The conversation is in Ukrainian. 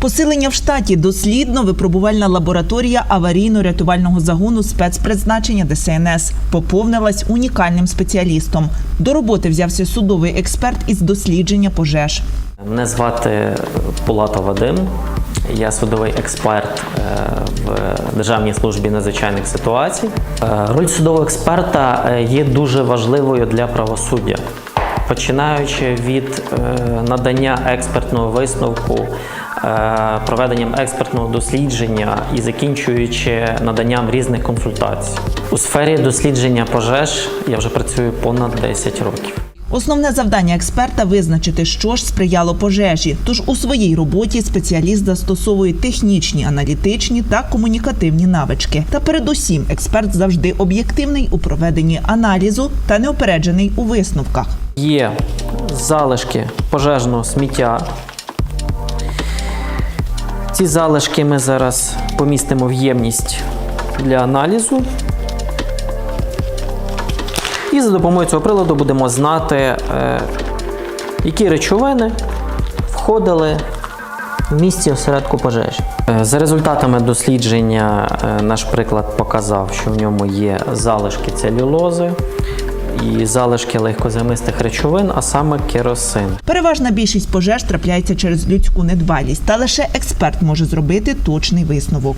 Посилення в штаті дослідно-випробувальна лабораторія аварійно-рятувального загону спецпризначення ДСНС поповнилась унікальним спеціалістом. До роботи взявся судовий експерт із дослідження пожеж. Мене звати Пулатов Вадим. Я судовий експерт е, в Державній службі надзвичайних ситуацій. Е, Роль судового експерта е, є дуже важливою для правосуддя, починаючи від надання експертного висновку, проведенням експертного дослідження і закінчуючи наданням різних консультацій. У сфері дослідження пожеж я вже працюю понад 10 років. Основне завдання експерта визначити, що ж сприяло пожежі. Тож у своїй роботі спеціаліст застосовує технічні, аналітичні та комунікативні навички. Та передусім, експерт завжди об'єктивний у проведенні аналізу та неопереджений у висновках. Є залишки пожежного сміття. Ці залишки ми зараз помістимо в ємність для аналізу. І за допомогою цього приладу будемо знати, е, які речовини входили в місці осередку пожежі. Е, За результатами дослідження е, наш приклад показав, що в ньому є залишки целюлози і залишки легкозаймистих речовин, а саме керосин. Переважна більшість пожеж трапляється через людську недбалість, та лише експерт може зробити точний висновок.